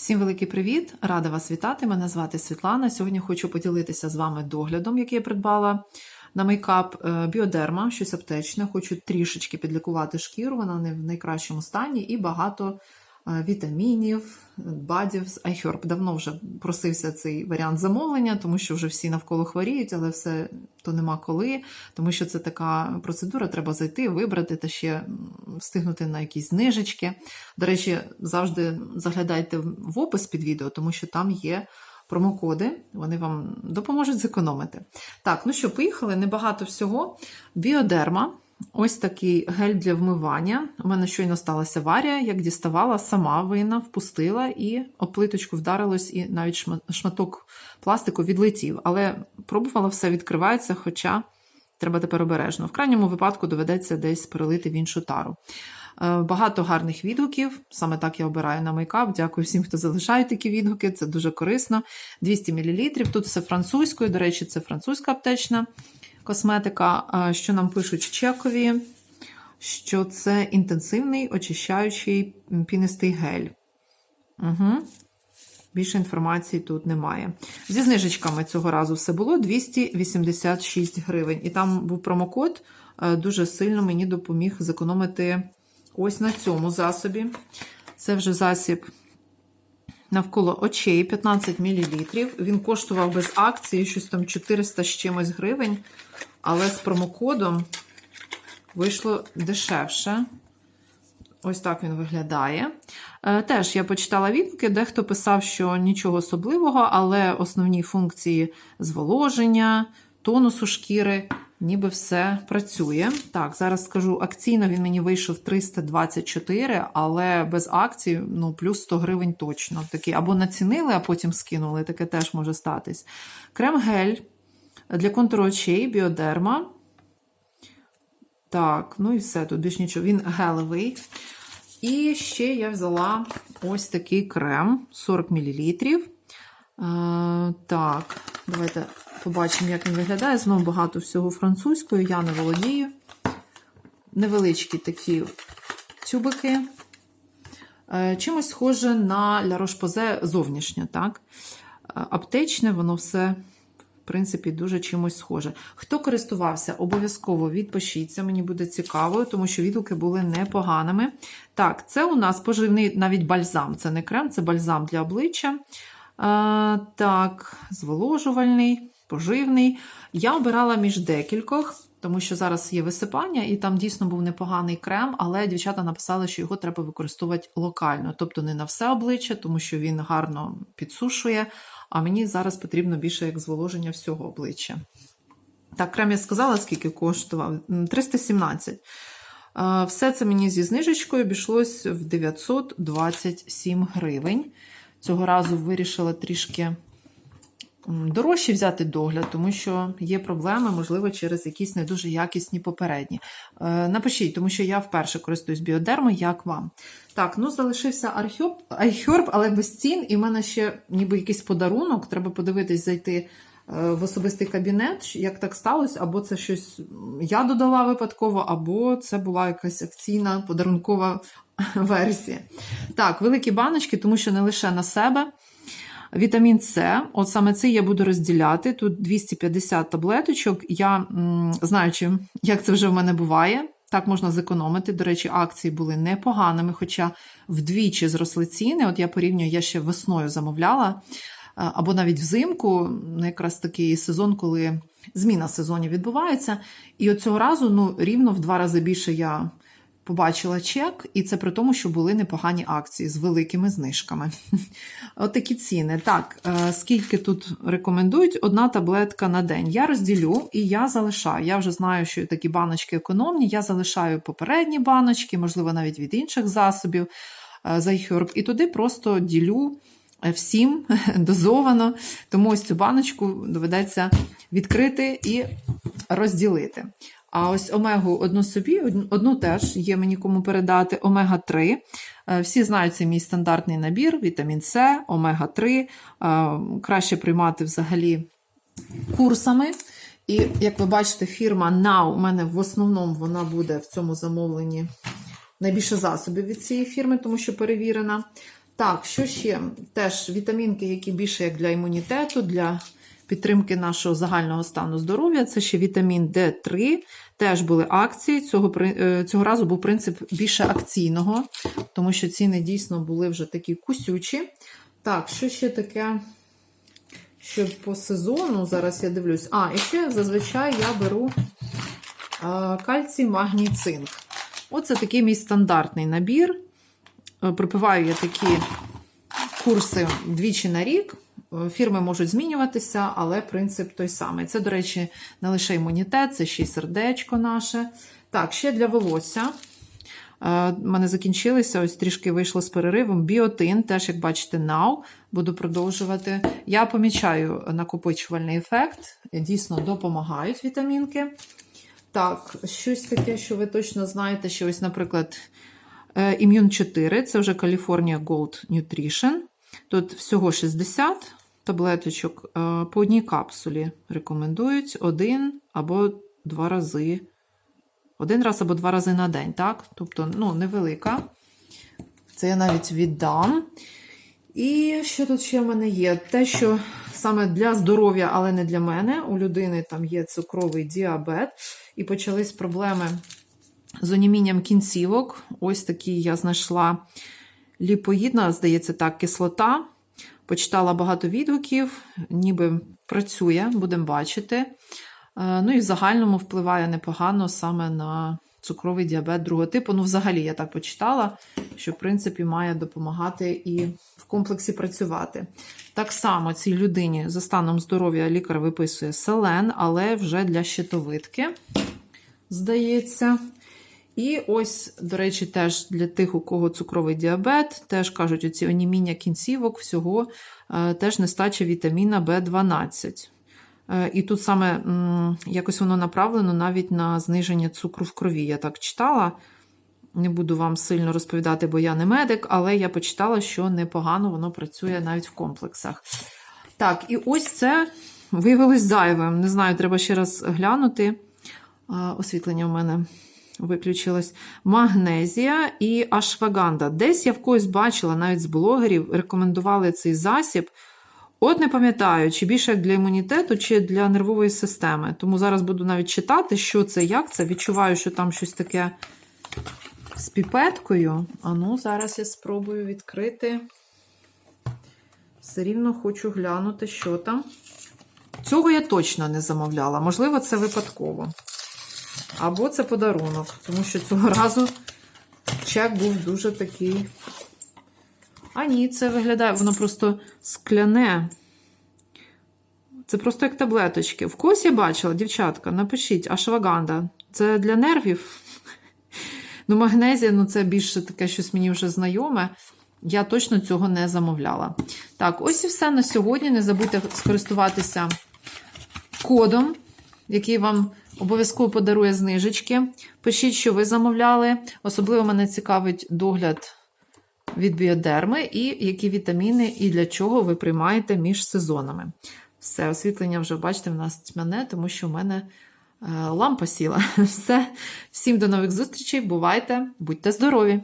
Всім великий привіт! Рада вас вітати. Мене звати Світлана. Сьогодні хочу поділитися з вами доглядом, який я придбала на мейкап Е, біодерма, щось аптечне. Хочу трішечки підлікувати шкіру, вона не в найкращому стані, і багато вітамінів, бадів з iHerb. Давно вже просився цей варіант замовлення, тому що вже всі навколо хворіють, але все то нема коли, тому що це така процедура, треба зайти, вибрати та ще встигнути на якісь знижечки. До речі, завжди заглядайте в опис під відео, тому що там є промокоди, вони вам допоможуть зекономити. Так, ну що, поїхали, небагато всього. Біодерма. Ось такий гель для вмивання. У мене щойно сталася аварія, як діставала, сама вина, впустила і об плиточку вдарилось, і навіть шматок пластику відлетів. Але пробувала, все відкривається, хоча треба тепер обережно. В крайньому випадку доведеться десь перелити в іншу тару. Е, Багато гарних відгуків. Саме так я обираю на мейкап. Дякую всім, хто залишає такі відгуки. Це дуже корисно. 200 мл. Тут все французькою. До речі, це французька аптечна косметика. Що нам пишуть чекові? Що це інтенсивний очищаючий пінистий гель. Угу. Більше інформації тут немає. Зі знижечками цього разу все було 286 гривень. І там був промокод, е, дуже сильно мені допоміг зекономити ось на цьому засобі. Це вже засіб навколо очей 15 мл. Він коштував без акції щось там 400 з чимось гривень, але з промокодом вийшло дешевше. Ось так він виглядає. Е, Теж я почитала відгуки, дехто писав, що нічого особливого, але основні функції зволоження, тонусу шкіри, ніби все працює. Так, зараз скажу, акційно він мені вийшов 324, але без акції ну, плюс 100 гривень точно. Такий, або націнили, а потім скинули, таке теж може статись. Крем-гель для контуру очей, біодерма. Так, ну і все, тут більш нічого. Він гелевий. І ще я взяла ось такий крем 40 мл. Е, так, давайте побачимо, як він виглядає. Знову багато всього французькою, я не володію. Невеличкі такі тюбики. Е, чимось схоже на La Roche-Posay зовнішнє, так? Е, Аптечне, воно все принципі, дуже чимось схоже. Хто користувався, обов'язково відпишіться, мені буде цікаво, тому що відгуки були непоганими. Так, це у нас поживний навіть бальзам. Це не крем, це бальзам для обличчя. А, так, зволожувальний, поживний. Я обирала між декількох. Тому що зараз є висипання, і там дійсно був непоганий крем, але дівчата написали, що його треба використовувати локально, тобто не на все обличчя, тому що він гарно підсушує. А мені зараз потрібно більше як зволоження всього обличчя. Так, крем я сказала, скільки коштував? 317. Е, Все це мені зі знижечкою обійшлось в 927 гривень. Цього разу вирішила трішки дорожче взяти догляд, тому що є проблеми, можливо, через якісь не дуже якісні попередні. Е, Напишіть, тому що я вперше користуюсь біодермою, як вам. Так, ну залишився Архьоп, але без цін. І в мене ще ніби якийсь подарунок. Треба подивитись, зайти е, в особистий кабінет, як так сталося, або це щось я додала випадково, або це була якась акційна подарункова версія. Так, великі баночки, тому що не лише на себе. Вітамін С, от саме це я буду розділяти. Тут 250 таблеточок. Я м, знаючи, як це вже в мене буває, так можна зекономити. До речі, акції були непоганими, хоча вдвічі зросли ціни. От я порівнюю, я ще весною замовляла, е, або навіть взимку, ну, якраз такий сезон, коли зміна сезонів відбувається. І от цього разу ну, рівно в два рази більше я побачила чек, і це при тому, що були непогані акції з великими знижками. От такі ціни. Так, е, скільки тут рекомендують? Одна таблетка на день. Я розділю і я залишаю. Я вже знаю, що такі баночки економні. Я залишаю попередні баночки, можливо, навіть від інших засобів е, з і туди просто ділю. е, Всім дозовано, тому ось цю баночку доведеться відкрити і розділити. А ось омегу одну собі, одну- теж є мені кому передати. Омега-3. Е, Всі знають, це мій стандартний набір: вітамін С, омега-3. Е, Краще приймати взагалі курсами. І як ви бачите, фірма Now у мене в основному вона буде в цьому замовленні найбільше засобів від цієї фірми, тому що перевірена. Так, що ще? Теж вітамінки, які більше як для імунітету, для підтримки нашого загального стану здоров'я. Це ще вітамін D3. Теж були акції. Цього, е, цього разу був принцип більше акційного, тому що ціни дійсно були вже такі кусючі. Так, що ще таке? Що по сезону, зараз я дивлюсь. А, і ще зазвичай я беру а, кальцій, магній, цинк. Оце такий мій стандартний набір. Е, Припиваю я такі курси двічі на рік. Е, Фірми можуть змінюватися, але принцип той самий. Це, до речі, не лише імунітет, це ще й сердечко наше. Так, ще для волосся. Е, У мене закінчилися, ось трішки вийшло з переривом. Біотин, теж, як бачите, now. Буду продовжувати. Я помічаю накопичувальний ефект. Дійсно допомагають вітамінки. Так, щось таке, що ви точно знаєте, що ось, наприклад, е, Immune 4, це вже California Gold Nutrition. Тут всього 60 таблеточок е, по одній капсулі рекомендують один або два рази. Один раз або два рази на день, так? Тобто, ну, невелика. Це я навіть віддам. І що тут ще в мене є? Те, що саме для здоров'я, але не для мене. У людини там є цукровий діабет, і почались проблеми з онімінням кінцівок. Ось такі я знайшла ліпоїдна, здається, так, кислота. Почитала багато відгуків, ніби працює, будемо бачити. Е, Ну і в загальному впливає непогано саме на цукровий діабет другого типу. Ну, взагалі, я так почитала, що в принципі має допомагати і в комплексі працювати. Так само цій людині за станом здоров'я лікар виписує селен, але вже для щитовидки, здається. І ось, до речі, теж для тих, у кого цукровий діабет, теж кажуть, оці оніміння кінцівок, всього е, теж нестача вітаміна В12. Е, І тут саме якось воно направлено навіть на зниження цукру в крові. Я так читала. Не буду вам сильно розповідати, бо я не медик, але я почитала, що непогано воно працює навіть в комплексах. Так, і ось це виявилось зайвим. Не знаю, треба ще раз глянути. Освітлення в мене виключилось. Магнезія і ашваганда. Десь я в когось бачила, навіть з блогерів, рекомендували цей засіб. От не пам'ятаю, чи більше як для імунітету, чи для нервової системи. Тому зараз буду навіть читати, що це, як це. Відчуваю, що там щось таке з піпеткою. А ну, зараз я спробую відкрити. Все рівно хочу глянути, що там. Цього я точно не замовляла. Можливо, це випадково. Або це подарунок, тому що цього разу чек був дуже такий. А ні, це виглядає, воно просто скляне. Це просто як таблеточки. В когось я бачила, дівчатка, напишіть, ашваганда. Це для нервів. Ну, магнезія, ну це більше таке щось мені вже знайоме. Я точно цього не замовляла. Так, ось і все на сьогодні. Не забудьте скористуватися кодом, який вам обов'язково подарує знижечки. Пишіть, що ви замовляли. Особливо мене цікавить догляд від біодерми і які вітаміни і для чого ви приймаєте між сезонами. Все, освітлення вже бачите, в нас тьмяне, тому що в мене е, лампа сіла. Все. Всім до нових зустрічей. Бувайте, будьте здорові!